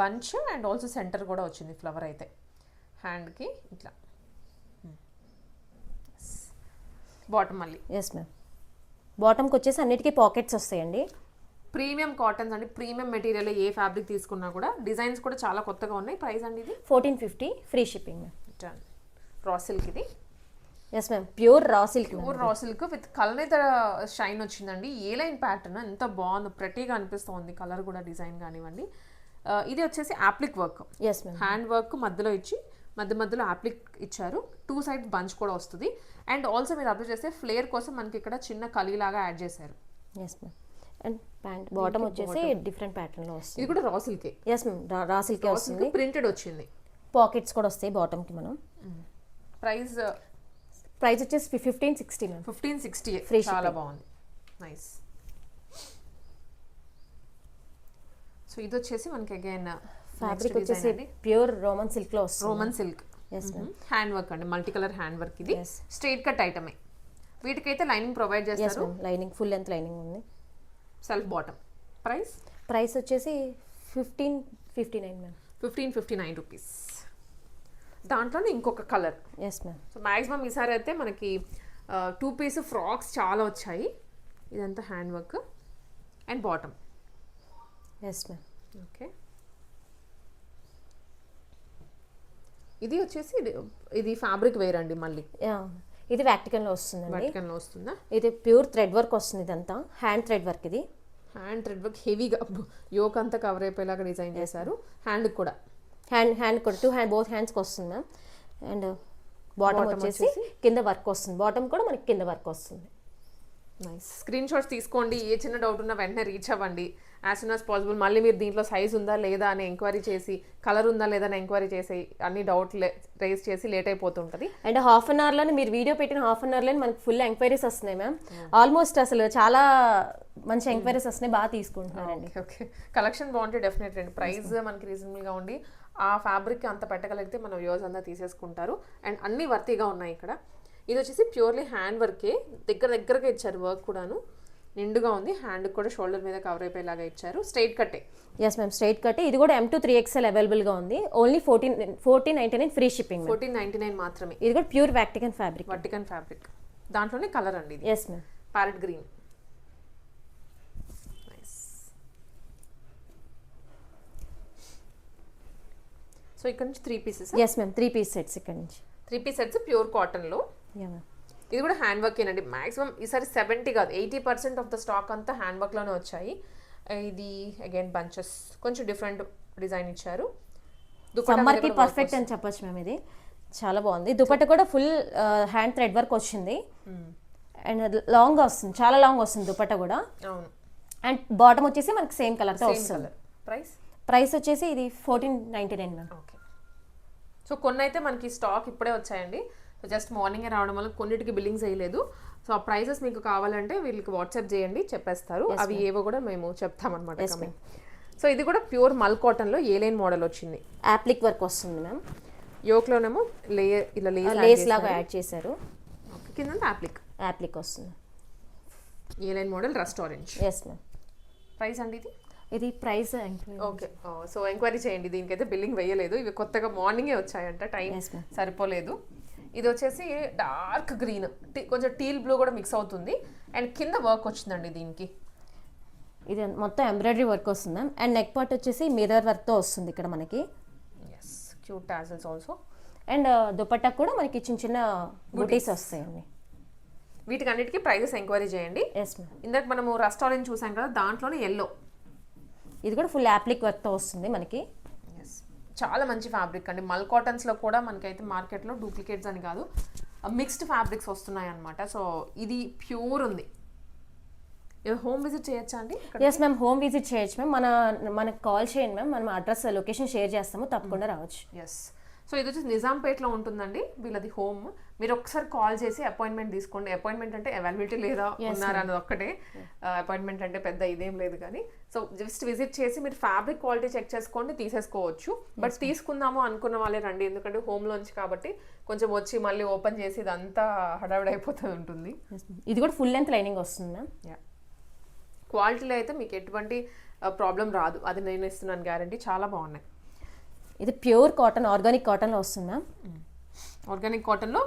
బంచ్ అండ్ ఆల్సో సెంటర్ కూడా వచ్చింది ఫ్లవర్ అయితే. హ్యాండ్కి ఇట్లా. బాటమ్ మళ్ళీ. ఎస్ మ్యామ్ బాటమ్కి వచ్చేసి అన్నిటికీ పాకెట్స్ వస్తాయండి. ప్రీమియం కాటన్స్ అండి ప్రీమియం మెటీరియల్ ఏ ఫ్యాబ్రిక్ తీసుకున్నా కూడా డిజైన్స్ కూడా చాలా కొత్తగా ఉన్నాయి. ప్రైస్ అండి ఇది? Fourteen fifty free shipping. Ma'am raw silk ఇది? Yes ma'am pure raw silk pure raw silk with కలనేత shine వచ్చిందండి. ఏ లైన్ ప్యాటర్న్ ఎంత బాగుంది ప్రతిగా అనిపిస్తుంది. కలర్ కూడా డిజైన్ కానివ్వండి. ఇది వచ్చేసి applique work yes ma'am hand work మధ్యలో ఇచ్చి మధ్య మధ్యలో యాప్లిక్ ఇచ్చారు. టూ సైడ్ బంచ్ కూడా వస్తుంది. అండ్ ఆల్సో మీరు అబ్జర్వ్ చేస్తే ఫ్లేర్ కోసం మనకి ఇక్కడ చిన్న కలిలాగా యాడ్ చేశారు. Yes ma'am and pant bottom వచ్చేసి డిఫరెంట్ ప్యాటర్న్లో వస్తుంది. ఇది కూడా రా సిల్కే ఎస్ మ్యామ్ రా సిల్కే వస్తుంది. ప్రింటెడ్ వచ్చింది. పాకెట్స్ కూడా వస్తాయి బాటమ్కి మనం. ప్రైస్ ప్రైస్ వచ్చేసి fifteen sixty ma'am fifteen sixty Free చాలా బాగుంది. నైస్ సో ఇది వచ్చేసి మనకి అగైన్ ఫ్యాబ్రిక్ వచ్చేసి ప్యూర్ రోమన్ సిల్క్లో వస్తుంది. Roman silk yes ma'am hand work అండి. మల్టీ కలర్ హ్యాండ్ వర్క్ ఇది. స్ట్రైట్ కట్ ఐటమే వీటికైతే లైనింగ్ ప్రొవైడ్ చేస్తారు. లైనింగ్ ఫుల్ లెంత్ లైనింగ్ ఉంది. Self bottom. ప్రైస్? ప్రైస్ వచ్చేసి fifteen fifty nine ma'am. Fifteen fifty nine rupees. దాంట్లోనే ఇంకొక colour. Yes ma'am so maximum ఈసారి అయితే మనకి టూ పీస్ ఫ్రాక్స్ చాలా వచ్చాయి. ఇదంతా hand work and bottom. Yes ma'am okay ఇది వచ్చేసి ఇది- ఇది ఫ్యాబ్రిక్ వేర్ అండి మళ్ళీ. ఇది వ్యాక్టికన్లో వస్తుందండి. వాటికన్లో వస్తుందా? ఇది ప్యూర్ థ్రెడ్ వర్క్ వస్తుంది ఇదంతా. హ్యాండ్ థ్రెడ్ వర్క్ ఇది. హ్యాండ్ థ్రెడ్ వర్క్ హెవీగా యోక్ అంతా కవర్ అయిపోయేలాగా డిజైన్ చేశారు. హ్యాండ్ కూడా. హ్యాండ్ హ్యాండ్ కూడా. టూ హ్యాండ్ బోత్ హ్యాండ్స్కి వస్తుంది మ్యామ్ అండ్ బాటమ్ వచ్చేసి కింద వర్క్ వస్తుంది. బాటమ్ కూడా మనకి కింద వర్క్ వస్తుంది. నైస్ స్క్రీన్ షాట్స్ తీసుకోండి. ఏ చిన్న డౌట్ ఉన్నా వెంటనే రీచ్ అవ్వండి. యాజ్ సూన్ యాజ్ పాసిబుల్ మళ్ళీ మీరు దీంట్లో సైజ్ ఉందా లేదా అని ఎంక్వైరీ చేసి కలర్ ఉందా లేదా అని ఎంక్వైరీ చేసి అన్ని డౌట్ రేస్ చేసి లేట్ అయిపోతుంటుంది. అండ్ హాఫ్ అన్ అవర్లోనే మీరు వీడియో పెట్టిన హాఫ్ అన్ అవర్లోనే మనకి ఫుల్ ఎంక్వైరీస్ వస్తున్నాయి మ్యామ్ ఆల్మోస్ట్ అసలు చాలా మంచి ఎంక్వైరీస్ వస్తున్నాయి బాగా తీసుకుంటున్నారండి. ఓకే ఓకే కలెక్షన్ బాగుంటే డెఫినెట్ అండి. ప్రైస్ మనకి రీజనబుల్గా ఉండి ఆ ఫ్యాబ్రిక్ అంత పెట్టగలిగితే మన వ్యూస్ అంతా తీసేసుకుంటారు. అండ్ అన్ని వర్తీగా ఉన్నాయి ఇక్కడ. ఇది వచ్చేసి ప్యూర్లీ హ్యాండ్ వర్కే దగ్గర దగ్గరగా ఇచ్చారు వర్క్ కూడాను. నిండుగా ఉంది. హ్యాండ్ కూడా షోల్డర్ మీద కవర్ అయిపోయేలాగా ఇచ్చారు. స్ట్రైట్ కట్టే. ఎస్ మ్యామ్ స్ట్రైట్ కట్ ఇది కూడా ఎం టూ త్రీ ఎక్స్ఎల్ అవైలబుల్గా ఉంది. Only fourteen fourteen ninety nine free shipping fourteen ninety nine మాత్రమే. ఇది కూడా ప్యూర్ వ్యాక్టికన్ ఫ్యాబ్రిక్ వర్టికన్ ఫ్యాబ్రిక్ దాంట్లోనే కలర్ అండి ఇది. Yes ma'am parrot green so ఇక్కడ నుంచి three pieces yes ma'am three piece sets ఇక్కడ నుంచి. త్రీ పీస్ సెట్స్ ప్యూర్ కాటన్లో యా మ్యామ్ ఇది కూడా హ్యాండ్ వర్క్ ఏనండి. మాక్సిమం ఈసారి సెవెంటీ కాదు eighty percent off the stock అంతా హ్యాండ్ వర్క్లోనే వచ్చాయి. ఇది అగైన్ బంచెస్ కొంచెం డిఫరెంట్ డిజైన్ ఇచ్చారు. సమ్మర్కి పర్ఫెక్ట్ అని చెప్పొచ్చు మ్యామ్ ఇది. చాలా బాగుంది. దుపట్ట కూడా ఫుల్ హ్యాండ్ థ్రెడ్ వర్క్ వచ్చింది. అండ్ లాంగ్ వస్తుంది చాలా లాంగ్ వస్తుంది దుపట్ట కూడా. అవును. అండ్ బాటమ్ వచ్చేసి మనకి సేమ్ కలర్తో వస్తుంది. కలర్ ప్రైస్ ప్రైస్ వచ్చేసి ఇది fourteen ninety nine ma'am okay so కొన్ని అయితే మనకి స్టాక్ ఇప్పుడే వచ్చాయండి. సో జస్ట్ మార్నింగే రావడం వల్ల కొన్నిటికి బిల్లింగ్స్ వేయలేదు. సో ఆ ప్రైసెస్ మీకు కావాలంటే వీళ్ళకి వాట్సాప్ చేయండి చెప్పేస్తారు. అవి ఏవో కూడా మేము చెప్తామన్నమాట. సో ఇది కూడా ప్యూర్ మల్ కాటన్లో ఏ లైన్ మోడల్ వచ్చింది? యాప్లిక్ వర్క్ వస్తుంది మ్యామ్ యోక్లోనేమో లే ఇలా లేస్ లేస్ లాగా యాడ్ చేశారు. కింద యాప్లిక్. యాప్లిక్ వస్తుంది. A line model? Rust orange. Yes ma'am price అండి ఇది? ఇది ప్రైస్ ఓకే. సో ఎంక్వైరీ చేయండి. దీనికైతే బిల్లింగ్ వేయలేదు. ఇవి కొత్తగా మార్నింగే వచ్చాయంట. టైం. సరిపోలేదు. ఇది వచ్చేసి డార్క్ గ్రీన్. కొంచెం టీల్ బ్లూ కూడా మిక్స్ అవుతుంది. అండ్ కింద వర్క్ వచ్చిందండి దీనికి. ఇది మొత్తం ఎంబ్రాయిడరీ వర్క్ వస్తుంది మ్యామ్. అండ్ నెక్ పార్ట్ వచ్చేసి మిర్రర్ వర్క్తో వస్తుంది ఇక్కడ మనకి. Yes cute tassels also and dupatta కూడా మనకి చిన్న చిన్న బుటీస్ వస్తాయండి. వీటికి అన్నిటికీ ప్రైజెస్ ఎంక్వైరీ చేయండి. ఎస్ మ్యామ్ ఇందాక మనము రెస్టారెంట్ చూసాం కదా దాంట్లోనే ఎల్లో ఇది కూడా ఫుల్ యాప్లిక్ వర్క్తో వస్తుంది మనకి. చాలా మంచి ఫ్యాబ్రిక్ అండి. మల్ కాటన్స్లో కూడా మనకైతే మార్కెట్లో డూప్లికేట్స్ అని కాదు. మిక్స్డ్ ఫ్యాబ్రిక్స్ వస్తున్నాయి అనమాట సో ఇది ప్యూర్ ఉంది. హోమ్ విజిట్ చేయొచ్చా అండి ఎస్ మ్యామ్ హోమ్ విజిట్ చేయొచ్చు మ్యామ్ మన మనకు కాల్ చేయండి మ్యామ్ మనం అడ్రస్ లొకేషన్ షేర్ చేస్తాము. తప్పకుండా రావచ్చు. ఎస్ సో ఇది వచ్చేసి నిజాంపేట్లో ఉంటుందండి. వీళ్ళది హోమ్ మీరు ఒకసారి కాల్ చేసి అపాయింట్మెంట్ తీసుకోండి. అపాయింట్మెంట్ అంటే అవైలబిలిటీ లేదా ఉన్నారా అన్నది ఒక్కటే. అపాయింట్మెంట్ అంటే పెద్ద ఇదేం లేదు కానీ. సో జస్ట్ విజిట్ చేసి మీరు ఫ్యాబ్రిక్ క్వాలిటీ చెక్ చేసుకోండి తీసేసుకోవచ్చు. బట్ తీసుకుందాము అనుకున్న వాళ్ళే రండి. ఎందుకంటే హోమ్ లోంచి కాబట్టి కొంచెం వచ్చి మళ్ళీ ఓపెన్ చేసి ఇదంతా హడావిడి అయిపోతూ ఉంటుంది. ఇది కూడా ఫుల్ లెంత్ లైనింగ్ వస్తుంది మ్యామ్ క్వాలిటీలో అయితే మీకు ఎటువంటి ప్రాబ్లం రాదు. అది నేను ఇస్తున్నాను గ్యారంటీ చాలా బాగున్నాయి. ఇది ప్యూర్ కాటన్ ఆర్గానిక్ కాటన్లో వస్తుంది మ్యామ్ ఆర్గానిక్ కాటన్లో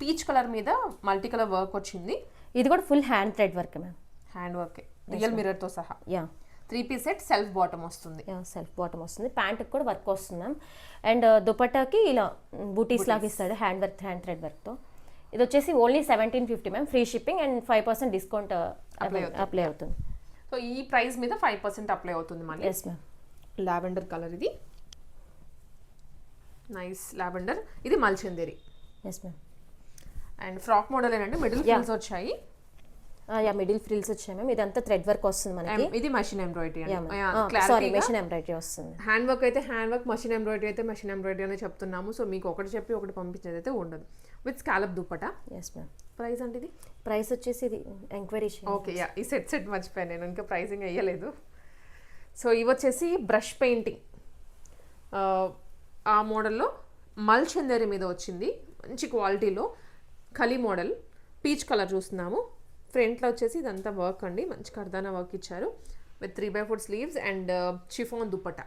పీచ్ కలర్ మీద మల్టీ కలర్ వర్క్ వచ్చింది. ఇది కూడా full hand thread work ma'am hand work real మిర్రర్తో సహా. Yeah three piece set self bottom వస్తుంది. సెల్ఫ్ బాటమ్ వస్తుంది. ప్యాంట్కి కూడా వర్క్ వస్తుంది మ్యామ్ అండ్ దుపట్టాకి ఇలా బూటీస్ లాగా ఇస్తాడు హ్యాండ్ వర్క్ హ్యాండ్ థ్రెడ్ వర్క్తో ఇది వచ్చేసి only seventeen fifty ma'am free shipping and five percent discount apply అవుతుంది. సో ఈ ప్రైస్ మీద ఫైవ్ పర్సెంట్ అప్లై అవుతుంది మళ్ళీ. ఎస్ మ్యామ్ లావెండర్ కలర్ ఇది. నైస్ లావెండర్ ఇది మల్చందేరి. Yes ma'am and frock model ఏంటంటే మిడిల్ ఫిల్స్ వచ్చాయి. యా మిడిల్ ఫ్రిల్స్ వచ్చాయి మ్యామ్ ఇదంతా థ్రెడ్ వర్క్ వస్తుంది మనకి. ఇది machine embroidery sorry machine embroidery వస్తుంది. హ్యాండ్ వర్క్ అయితే హ్యాండ్ వర్క్ మషిన్ ఎంబ్రాయిడరీ అయితే మషిన్ ఎంబ్రాయిడరీ అనే చెప్తున్నాము. సో మీకు ఒకటి చెప్పి ఒకటి పంపించేది అయితే ఉండదు. With scallop dupatta? Yes ma'am price అంటే ఇది? ప్రైస్ వచ్చేసి ఇది ఎంక్వైరీ ఓకే యా ఈ సెట్ సెట్ మర్చిపోయాను నేను. ఇంకా ప్రైసింగ్ వేయలేదు. సో ఇవి వచ్చేసి బ్రష్ పెయింటింగ్ ఆ మోడల్లో మల్ చందేరి మీద వచ్చింది. మంచి క్వాలిటీలో కలీ మోడల్ పీచ్ కలర్ చూస్తున్నాము. ఫ్రంట్లో వచ్చేసి ఇదంతా వర్క్ అండి. మంచి కర్దానా వర్క్ ఇచ్చారు. With three by four sleeves and chiffon dupatta.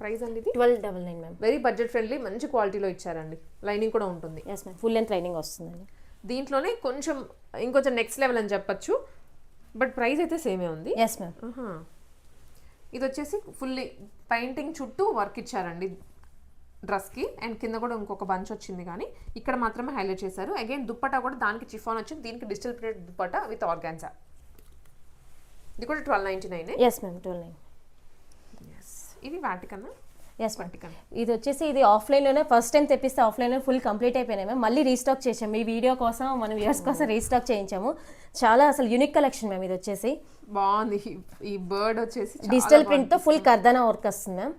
Price అండి ఇది? Twelve double nine ma'am very budget friendly మంచి క్వాలిటీలో ఇచ్చారండి. లైనింగ్ కూడా ఉంటుంది. Yes ma'am full length lining వస్తుందండి. దీంట్లోనే కొంచెం ఇంకొంచెం నెక్స్ట్ లెవెల్ అని చెప్పొచ్చు. బట్ ప్రైస్ అయితే సేమే ఉంది. Yes ma'am. ఇది వచ్చేసి ఫుల్లీ పెయింటింగ్ చుట్టూ వర్క్ ఇచ్చారండి. డ్రెస్కి అండ్ కింద కూడా ఇంకొక బంచ్ వచ్చింది కానీ ఇక్కడ మాత్రమే హైలైట్ చేశారు. అగైన్ దుప్పటా కూడా దానికి చిఫాన్ వచ్చింది. దీనికి digital printed dupatta with organza ఇది కూడా twelve ninety nine yes ma'am twelve nine ఇవి వాటికన్నా ఎస్ మ్యామ్ ఇది వచ్చేసి ఇది ఆఫ్లైన్లోనే ఫస్ట్ టైం తెప్పిస్తే ఆఫ్లైన్లో ఫుల్ కంప్లీట్ అయిపోయినాయి మ్యామ్ మళ్ళీ రీస్టాక్ చేసాము ఈ వీడియో కోసం మన వ్యూవర్స్ కోసం రీస్టాక్ చేయించాము. చాలా అసలు యూనిక్ కలెక్షన్ మ్యామ్ ఇది వచ్చేసి. బాగుంది. ఈ- బర్డ్ వచ్చేసి డిజిటల్ ప్రింట్తో ఫుల్ కర్దానా వర్క్ వస్తుంది మ్యామ్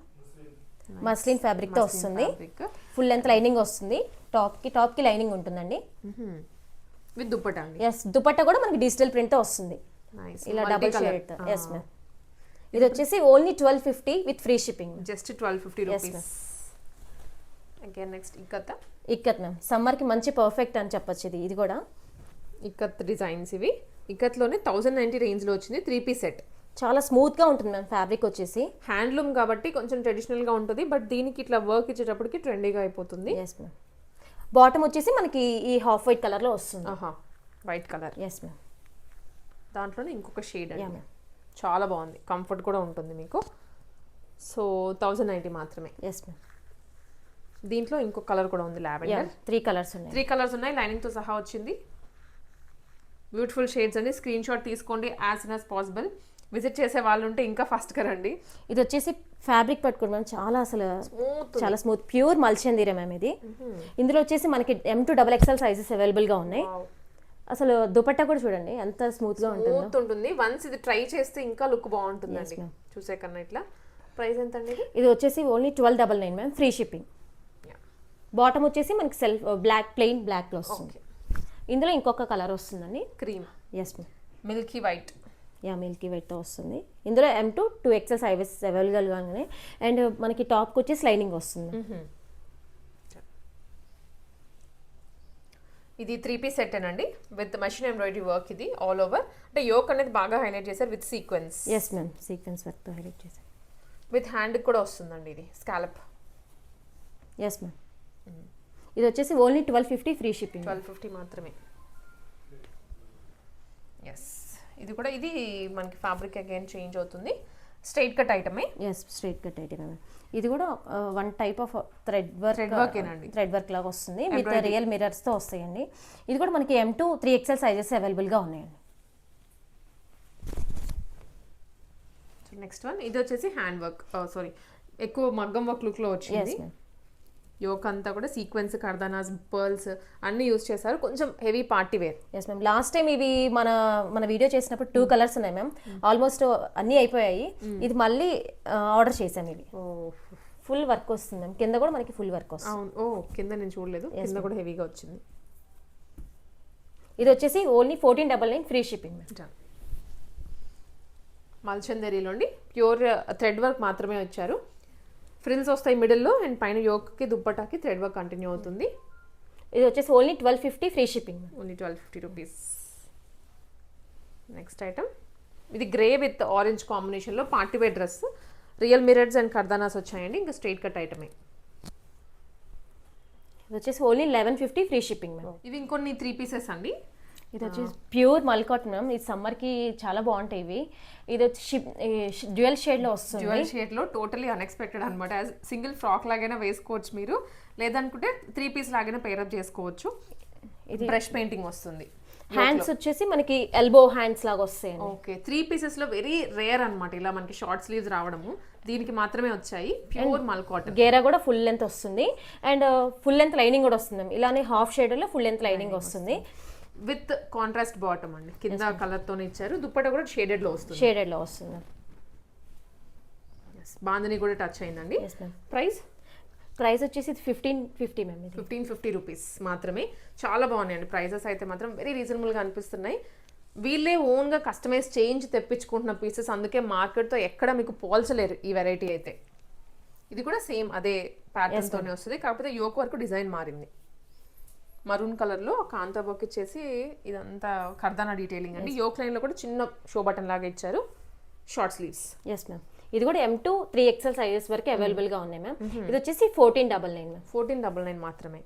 మస్లిన్ ఫ్యాబ్రిక్తో వస్తుంది. fabric. ఫుల్ లెంత్ లైనింగ్ వస్తుంది. టాప్కి టాప్కి లైనింగ్ ఉంటుందండి. విత్ దుప్పటా అండి? ఎస్ దుపట్టా కూడా మనకి డిజిటల్ ప్రింట్తో వస్తుంది. ఇలా డబుల్ షేడ్ ఎస్ మ్యామ్ ఇది వచ్చేసి only twelve fifty with free shipping just twelve fifty rupees again next ikat ikat ma'am సమ్మర్కి మంచి పర్ఫెక్ట్ అని చెప్పొచ్చు ఇది. ఇది కూడా. ఇక్కత్ డిజైన్స్ ఇవి. ఇక్కత్లోనే థౌజండ్ నైంటీ రేంజ్లో వచ్చింది త్రీ పీస్ సెట్ చాలా స్మూత్గా ఉంటుంది మ్యామ్ ఫ్యాబ్రిక్ వచ్చేసి. హ్యాండ్లూమ్ కాబట్టి కొంచెం ట్రెడిషనల్గా ఉంటుంది బట్ దీనికి ఇట్లా వర్క్ ఇచ్చేటప్పటికి ట్రెండీగా అయిపోతుంది. ఎస్ మ్యామ్ బాటమ్ వచ్చేసి మనకి ఈ హాఫ్ వైట్ కలర్లో వస్తుంది. వైట్ కలర్ ఎస్ మ్యామ్ దాంట్లోనే ఇంకొక షేడ్ అండి. చాలా బాగుంది. కంఫర్ట్ కూడా ఉంటుంది మీకు. సో థౌజండ్ నైంటీ మాత్రమే. ఎస్ మ్యామ్ దీంట్లో ఇంకొక కలర్ కూడా ఉంది లావెండర్ త్రీ కలర్స్ ఉన్నాయి. త్రీ కలర్స్ ఉన్నాయి. లైనింగ్తో సహా వచ్చింది. బ్యూటిఫుల్ షేడ్స్ అండి. స్క్రీన్ షాట్ తీసుకోండి as soon as possible visit చేసే వాళ్ళు ఉంటే ఇంకా ఫాస్ట్గా రండి. ఇది వచ్చేసి ఫ్యాబ్రిక్ పట్టుకోండి మ్యామ్ చాలా అసలు స్మూత్ చాలా స్మూత్ ప్యూర్ మల్చందీరే మ్యామ్ ఇది. ఇందులో వచ్చేసి మనకి M to double XL sizes అవైలబుల్గా ఉన్నాయి. అసలు దుపట్టా కూడా చూడండి ఎంత స్మూత్గా ఉంటుందో. ఉంటుంది వన్స్ ఇది ట్రై చేస్తే ఇంకా లుక్ బాగుంటుందండి. Ma'am. చూసే కన్నా ఇట్లా. ప్రైస్ ఎంత అండి ఇది వచ్చేసి only twelve double nine ma'am free shipping. Bottom వచ్చేసి మనకి సెల్ఫ్ బ్లాక్ ప్లెయిన్ బ్లాక్లో వస్తుంది ఇందులో ఇంకొక కలర్ వస్తుందండి. Cream yes ma'am milky white yeah milky వైట్తో వస్తుంది. ఇందులో M to two XL sizes అవైలబుల్గా ఉన్నాయి అండ్ మనకి టాప్కి వచ్చేసి లైనింగ్ వస్తుంది. ఇది త్రీ పీస్ సెట్ అండి విత్ మషిన్ ఎంబ్రాయిడరీ వర్క్ ఇది ఆల్ ఓవర్ అంటే యోక్ అనేది బాగా హైలైట్ చేశారు with sequence yes ma'am sequence వర్క్తో హైలైట్ చేశాను విత్ హ్యాండ్ కూడా వస్తుందండి ఇది. స్కాలప్ ఎస్ మ్యామ్ ఇది వచ్చేసి only twelve fifty free shipping twelve fifty మాత్రమే. ఎస్ ఇది కూడా ఇది మనకి ఫ్యాబ్రిక్ అగైన్ చేంజ్ అవుతుంది. స్ట్రైట్ కట్ ఐటమే ఎస్ స్ట్రైట్ కట్ మ్యామ్ ఇది కూడా one type of thread work Thread work ఏనండి. థ్రెడ్ వర్క్ లాగా వస్తుంది. విత్ రియల్ మిరర్స్తో వస్తాయండి. ఇది కూడా మనకి M to three XL sizes అవైలబుల్గా ఉన్నాయండి. నెక్స్ట్ వన్ ఇది వచ్చేసి హ్యాండ్ వర్క్ సారీ ఎక్కువ మగ్గం వర్క్ లుక్లో ఎస్ వచ్చింది యోక్ అంతా కూడా సీక్వెన్స్ కర్దానాస్ పర్ల్స్ అన్ని యూస్ చేశారు కొంచెం heavy party wear. Yes ma'am last time ఇవి మన మన వీడియో చేసినప్పుడు టూ కలర్స్ ఉన్నాయి మ్యామ్ ఆల్మోస్ట్ అన్నీ అయిపోయాయి. ఇది మళ్ళీ ఆర్డర్ చేసాం ఇవి. ఫుల్ వర్క్ వస్తుంది మ్యామ్ కింద కూడా మనకి ఫుల్ వర్క్ వస్తుంది. అవును. ఓ కింద నేను చూడలేదు. కింద కూడా హెవీగా వచ్చింది. ఇది వచ్చేసి only fourteen double nine free shipping ma'am Done. మల్చందేరీలో అండి ప్యూర్ థ్రెడ్ వర్క్ మాత్రమే వచ్చారు. ఫ్రిల్స్ వస్తాయి మిడిల్లో అండ్ పైన యోక్కి దుప్పటాకి థ్రెడ్ వర్క్ కంటిన్యూ అవుతుంది. ఇది వచ్చేసి only twelve fifty free shipping. Only twelve fifty rupees. Next item ఇది గ్రే విత్ ఆరెంజ్ కాంబినేషన్లో party wear dress real mirrors and కర్దానాస్ వచ్చాయండి. ఇంకా స్ట్రైట్ కట్ ఐటమే ఇది వచ్చేసి only eleven fifty free shipping ma'am ఇవి ఇంకొన్ని త్రీ పీసెస్ అండి. ఇది వచ్చేసి ప్యూర్ మల్కాట్ మ్యామ్. ఇది సమ్మర్కి చాలా బాగుంటాయి ఇవి. ఇది వచ్చి డ్యూయల్ షేడ్లో వస్తుంది. జ్యువెల్ షేడ్లో టోటలీ అన్ఎక్స్పెక్టెడ్ అనమాట సింగిల్ ఫ్రాక్ లాగైనా వేసుకోవచ్చు మీరు. లేదనుకుంటే త్రీ పీస్ లాగైనా పేరప్ చేసుకోవచ్చు. ఇది బ్రష్ పెయింటింగ్ వస్తుంది. హ్యాండ్స్ వచ్చేసి మనకి ఎల్బో హ్యాండ్స్ లాగా వస్తాయండి. ఓకే. త్రీ పీసెస్లో వెరీ రేర్ అన్నమాట. ఇలా మనకి షార్ట్ స్లీవ్స్ రావడము. దీనికి మాత్రమే వచ్చాయి. ప్యూర్ మల్ కాటన్ గేరా కూడా ఫుల్ లెంత్ వస్తుంది. అండ్ ఫుల్ లెంత్ లైనింగ్ కూడా వస్తుంది ఇలానే హాఫ్ షేడ్లో ఫుల్ లెంత్ లైనింగ్ వస్తుంది. విత్ కాంట్రాస్ట్ బాటమ్ అండి. కింద కలర్ తోనే ఇచ్చారు. దుప్పట కూడా షేడెడ్లో వస్తుంది. షేడెడ్లో వస్తుంది. Yes, బాందని కూడా టచ్ అయిందండి. ప్రైస్? ప్రైస్ వచ్చేసి ఫిఫ్టీన్ ఫిఫ్టీ మ్యామ్ ఇది. ఫిఫ్టీన్ ఫిఫ్టీ రూపీస్ మాత్రమే. చాలా బాగున్నాయండి. ప్రైజెస్ అయితే మాత్రం వెరీ రీజనబుల్గా అనిపిస్తున్నాయి. వీళ్ళే ఓన్గా కస్టమైజ్ చేయించి తెప్పించుకుంటున్న పీసెస్ అందుకే మార్కెట్తో ఎక్కడ మీకు పోల్చలేరు ఈ వెరైటీ అయితే. ఇది కూడా సేమ్ అదే ప్యాటర్న్ తోనే వస్తుంది. కాకపోతే యోక్ వరకు డిజైన్ మారింది. మరూన్ కలర్లో కాంతా వర్క్ ఇచ్చేసి ఇదంతా కర్దానా డీటెయిలింగ్ అండి. యోక్ లైన్లో కూడా చిన్న షో బటన్ లాగా ఇచ్చారు. షార్ట్ స్లీవ్స్ ఎస్ మ్యామ్ ఇది కూడా M to three XL sizes వరకు అవైలబుల్గా ఉన్నాయి మ్యామ్ ఇది వచ్చేసి fourteen double nine ma'am fourteen double nine మాత్రమే.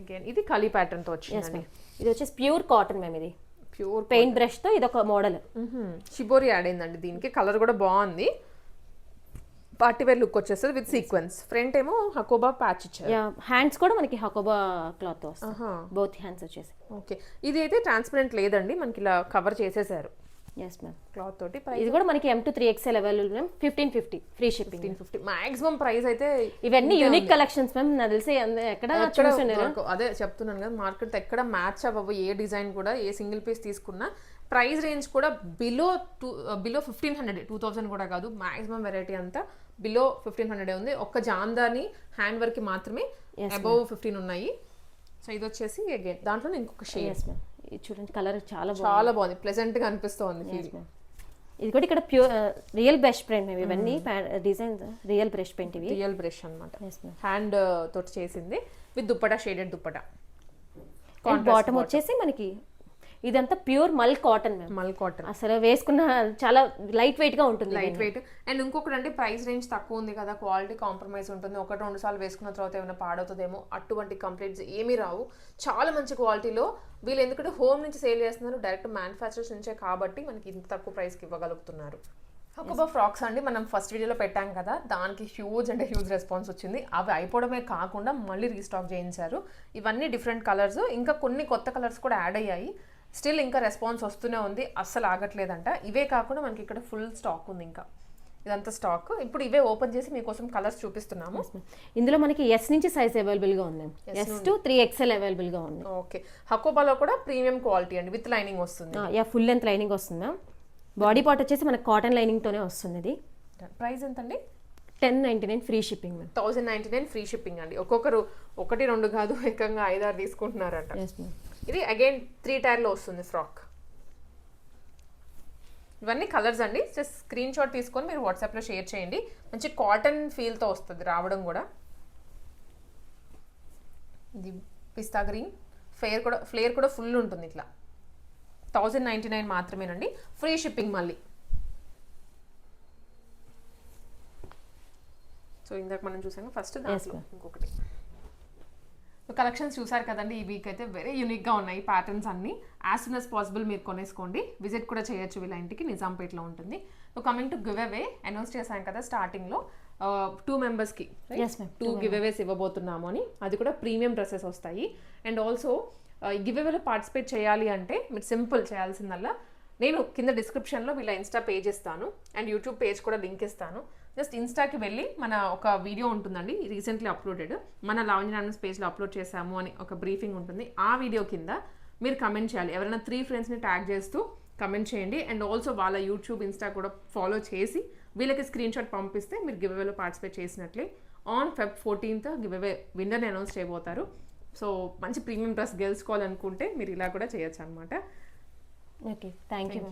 అగైన్ ఇది కలీ ప్యాటర్న్తో ఎస్ వచ్చిందండి. మ్యామ్ ఇది వచ్చేసి ప్యూర్ కాటన్ మ్యామ్ ఇది. ప్యూర్ పెయింట్ బ్రష్తో ఇది ఒక మోడల్ షిబోరి యాడ్ అయిందండి దీనికి. కలర్ కూడా బాగుంది. పార్టీ వేర్ లుక్ వచ్చేస్తుంది విత్ సీక్వెన్స్ ఫ్రంట్ ఏమో హకోబా ప్యాచ్ ఇచ్చారు. హ్యాండ్స్ కూడా మనకి హకోబా క్లాత్ బోత్ హ్యాండ్స్ వచ్చేసి. ఓకే ఇది అయితే ట్రాన్స్పరెంట్ లేదండి మనకి ఇలా కవర్ చేసేసారు. ఎస్ మ్యామ్ క్లాత్ తోటి ఇది కూడా మనకి M to three XL available ma'am fifteen fifty free shipping fifty maximum price అయితే ఇవన్నీ యూనిక్ కలెక్షన్స్ మ్యామ్ నాకు తెలిసి ఎక్కడ. అదే చెప్తున్నాను కదా మార్కెట్ ఎక్కడ మ్యాచ్ అవ్వవు ఏ డిజైన్ కూడా ఏ సింగిల్ పీస్ తీసుకున్నా ప్రైస్ రేంజ్ కూడా below two below fifteen hundred two thousand కూడా కాదు మాక్సిమం వెరైటీ అంతా బిలో ఫిఫ్టీన్ హండ్రెడ్ ఉంది. ఒక్క జాందాని హ్యాండ్ వర్క్ మాత్రమే అబౌవ్ ఫిఫ్టీన్ ఉన్నాయి. సో ఇది వచ్చేసి అగైన్ దాంట్లో ఇంకొక షేడ్ ఎస్ మ్యామ్ ఇది చూడండి కలర్ చాలా చాలా బాగుంది. ప్లెజెంట్గా అనిపిస్తోంది ఫీల్. ఇది కూడా ఇక్కడ ప్యూర్ రియల్ బ్రష్ పెయింట్ మేము ఇవన్నీ డిజైన్ రియల్ బ్రష్ పెయింట్ ఇవి. రియల్ బ్రష్ మ్యామ్ హ్యాండ్ తోటి చేసింది. With dupatta shaded dupatta. Bottom వచ్చేసి మనకి ఇదంతా ప్యూర్ మల్ కాటన్ మల్ కాటన్. అసలు వేసుకున్న చాలా లైట్ వెయిట్గా ఉంటుంది లైట్ వెయిట్ అండ్ ఇంకొకటి అంటే ప్రైస్ రేంజ్ తక్కువ ఉంది కదా క్వాలిటీ కాంప్రమైజ్ ఉంటుంది. ఒకటి రెండు సార్లు వేసుకున్న తర్వాత ఏమైనా పాడవుతుందేమో అటువంటి కంప్లైంట్స్ ఏమీ రావు. చాలా మంచి క్వాలిటీలో వీళ్ళు ఎందుకంటే హోమ్ నుంచి సేల్ చేస్తున్నారు డైరెక్ట్ మ్యానుఫ్యాక్చర్స్ నుంచే కాబట్టి మనకి ఇంత తక్కువ ప్రైస్కి ఇవ్వగలుగుతున్నారు. హక్కుబా ఫ్రాక్స్ అండి మనం ఫస్ట్ వీడియోలో పెట్టాం కదా దానికి హ్యూజ్ అంటే హ్యూజ్ రెస్పాన్స్ వచ్చింది. అవి అయిపోవడమే కాకుండా మళ్ళీ రీస్టాక్ చేయించారు. ఇవన్నీ డిఫరెంట్ కలర్స్ ఇంకా కొన్ని కొత్త కలర్స్ కూడా యాడ్ అయ్యాయి. స్టిల్ ఇంకా రెస్పాన్స్ వస్తూనే ఉంది. అస్సలు ఆగట్లేదంట. ఇవే కాకుండా మనకి ఇక్కడ ఫుల్ స్టాక్ ఉంది ఇంకా. ఇదంతా స్టాక్ ఇప్పుడు ఇవే ఓపెన్ చేసి మీకోసం కలర్స్ చూపిస్తున్నాము. ఇందులో మనకి ఎస్ నుంచి సైజ్ అవైలబుల్గా ఉంది ఎస్ టు త్రీ ఎక్స్ఎల్ అవైలబుల్గా ఉంది. ఓకే హకోబాలో కూడా ప్రీమియం క్వాలిటీ అండి విత్ లైనింగ్ వస్తుంది. యా ఫుల్ లెంత్ లైనింగ్ వస్తుంది బాడీ పార్ట్ వచ్చేసి మనకి కాటన్ లైనింగ్ తోనే వస్తుంది ఇది. ప్రైస్ ఎంతండి? Ten ninety nine free shipping thousand ninety nine free shipping అండి. ఒక్కొక్కరు ఒకటి రెండు కాదు ఏకంగా ఐదారు తీసుకుంటున్నారంట. ఇది అగైన్ త్రీ టైర్లో వస్తుంది ఫ్రాక్ ఇవన్నీ కలర్స్ అండి. జస్ట్ స్క్రీన్ షాట్ తీసుకొని మీరు వాట్సాప్లో షేర్ చేయండి. మంచి కాటన్ ఫీల్తో వస్తుంది రావడం కూడా. ఇది పిస్తా గ్రీన్ ఫ్లేర్ కూడా ఫ్లేర్ కూడా ఫుల్ ఉంటుంది ఇట్లా. థౌజండ్ నైంటీ నైన్ మాత్రమేనండి. ఫ్రీ షిప్పింగ్ మళ్ళీ. సో ఇందాక మనం చూసాము ఫస్ట్ దాంట్లో ఇంకొకటి. కలెక్షన్స్ చూసారు కదండి ఈ వీక్ అయితే వెరీ యూనిక్గా ఉన్నాయి ప్యాటర్న్స్ అన్ని. యాజ్ సూన్ పాసిబుల్ మీరు కొనేసుకోండి. విజిట్ కూడా చేయొచ్చు వీళ్ళ ఇంటికి నిజాంపేట్లో ఉంటుంది. So coming to give away announce చేశాం కదా స్టార్టింగ్లో టూ మెంబర్స్కి. టూ గివ్ అవేస్ ఇవ్వబోతున్నాము అని. అది కూడా ప్రీమియం డ్రెస్సెస్ వస్తాయి. అండ్ ఆల్సో గివ్ అవేలో పార్టిసిపేట్ చేయాలి అంటే మీరు సింపుల్ చేయాల్సిందల్లా. నేను కింద డిస్క్రిప్షన్లో వీళ్ళ ఇన్స్టా పేజ్ ఇస్తాను. అండ్ యూట్యూబ్ పేజ్ కూడా లింక్ ఇస్తాను. జస్ట్ ఇన్స్టాకి వెళ్ళి మన ఒక వీడియో ఉంటుందండి రీసెంట్లీ అప్లోడెడ్ మన లావణ్య నాన్నస్ పేజ్లో అప్లోడ్ చేశాము అని ఒక బ్రీఫింగ్ ఉంటుంది. ఆ వీడియో కింద మీరు కమెంట్ చేయాలి. ఎవరైనా త్రీ ఫ్రెండ్స్ని ట్యాగ్ చేస్తూ కమెంట్ చేయండి. అండ్ ఆల్సో వాళ్ళ యూట్యూబ్ ఇన్స్టా కూడా ఫాలో చేసి వీళ్ళకి స్క్రీన్ షాట్ పంపిస్తే మీరు గివ్ అవేలో పార్టిసిపేట్ చేసినట్లే on Feb fourteenth give away విన్నర్ని announce చేయబోతారు. సో మంచి ప్రీమియం డ్రెస్ గెలుచుకోవాలనుకుంటే మీరు ఇలా కూడా చేయొచ్చు అనమాట ఓకే థ్యాంక్ యూ